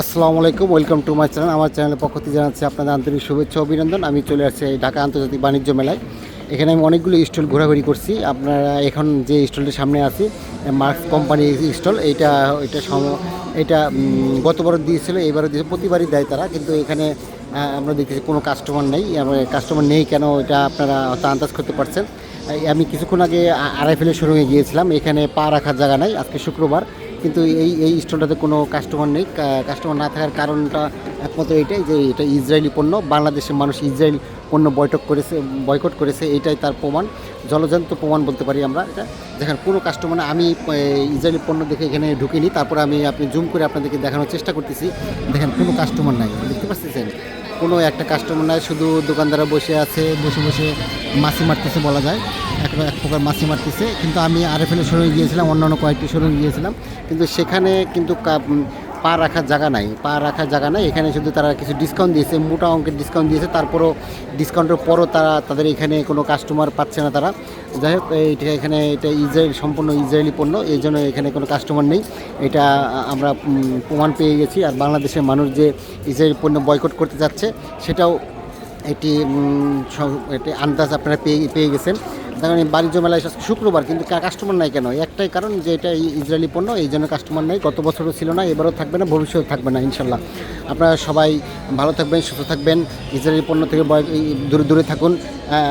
আসসালামু আলাইকুম welcome to my channel. আমার চ্যানেলের পক্ষ থেকে জানাচ্ছি আপনাদের আন্তরিক শুভেচ্ছা অভিনন্দন। আমি চলে আসছি এই ঢাকা আন্তর্জাতিক বাণিজ্য মেলায়। এখানে আমি অনেকগুলো স্টল ঘোরাঘুরি করছি। আপনারা এখন যে স্টলটির সামনে আছি মার্কস কোম্পানির স্টল এইটা এটা এটা উম, গতবারও দিয়েছিল এবারও দিয়েছে। প্রতিবারই দেয় তারা কিন্তু এখানে আমরা দেখতেছি কোনো কাস্টমার নেই। কাস্টমার নেই কেন এটা আপনারা হয়তো আন্দাজ করতে পারছেন। আমি কিছুক্ষণ আগে আড়াইফেলের শোরুমে গিয়েছিলাম। এখানে পা রাখার জায়গা নাই। আজকে শুক্রবার। কিন্তু এই এই স্টলটাতে কোনো কাস্টমার নেই। কাস্টমার না থাকার কারণটা একমাত্র এটাই যে এটা ইসরায়েলি পণ্য। বাংলাদেশের মানুষ ইসরায়েল পণ্য বৈঠক করেছে বয়কট করেছে, এটাই তার প্রমাণ। জলজান্ত প্রমাণ বলতে পারি আমরা এটা। দেখেন কোনো কাস্টমার আমি ইসরায়েলি পণ্য দেখে এখানে ঢুকিনি। তারপর আমি, আপনি জুম করে আপনাদেরকে দেখানোর চেষ্টা করতেছি। দেখেন কোনো কাস্টমার নাই, দেখতে পাচ্ছেন? কোনো একটা কাস্টমার নাই, শুধু দোকানদাররা বসে আছে, বসে বসে মাছি মারতেছে বলা যায়। এক এক প্রকার মাছি মারতেছে। কিন্তু আমি আরএফএলের শোরুমে গিয়েছিলাম, অন্যান্য কয়েকটি শোরুমে গিয়েছিলাম। কিন্তু সেখানে কিন্তু পা রাখার জায়গা নাই, পা রাখার জায়গা নাই। এখানে শুধু তারা কিছু ডিসকাউন্ট দিয়েছে, মোটা অঙ্কের ডিসকাউন্ট দিয়েছে। তারপরও ডিসকাউন্টের পরও তারা, তাদের এখানে কোনো কাস্টমার পাচ্ছে না তারা। যাই হোক এটা এখানে এটা ইসরায়েল সম্পূর্ণ ইসরায়েলি পণ্য। এই জন্য এখানে কোনো কাস্টমার নেই। এটা আমরা প্রমাণ পেয়ে গেছি। আর বাংলাদেশের মানুষ যে ইসরায়েলি পণ্য বয়কট করতে যাচ্ছে, সেটাও এটি এটি আন্দাজ আপনারা পেয়ে পেয়ে গেছেন। দেখেন এই বাণিজ্য এসে শুক্রবার, কিন্তু কাস্টমার নাই কেন? একটাই কারণ যে এটা ইসরায়েলি পণ্য, এই জন্য কাস্টমার নেই। গত বছরও ছিল না, এবারও থাকবে না, ভবিষ্যতেও থাকবে না ইনশাল্লাহ আপনারা সবাই ভালো থাকবেন, সুস্থ থাকবেন। ইসরায়েলি পণ্য থেকে দূরে দূরে থাকুন।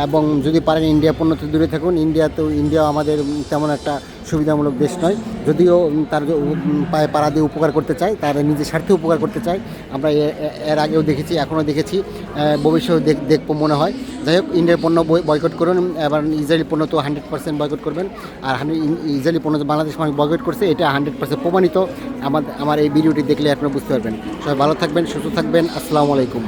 এবং যদি পারেন ইন্ডিয়া পণ্য থেকে দূরে থাকুন। ইন্ডিয়া তো ইন্ডিয়া আমাদের তেমন একটা সুবিধামূলক দেশ নয়। যদিও তার পায়ে পাড়া দিয়ে উপকার করতে চায়, তার নিজের স্বার্থে উপকার করতে চায়। আমরা এর আগেও দেখেছি, এখনও দেখেছি ভবিষ্যতে দেখ, দেখব মনে হয়। যাই হোক, ইন্ডিয়ার পণ্য বয়- বয়কট করুন, এবার ইসরায়েলি পণ্য তো হান্ড্রেড পার্সেন্ট বয়কট করবেন। আর ইসরায়েলি পণ্য যে বাংলাদেশ মানুষ বয়কট করছে, এটা হান্ড্রেড পার্সেন্ট প্রমাণিত। আমার আমার এই ভিডিওটি দেখলে আপনারা বুঝতে পারবেন। সবাই ভালো থাকবেন, সুস্থ থাকবেন। আসসালামু আলাইকুম।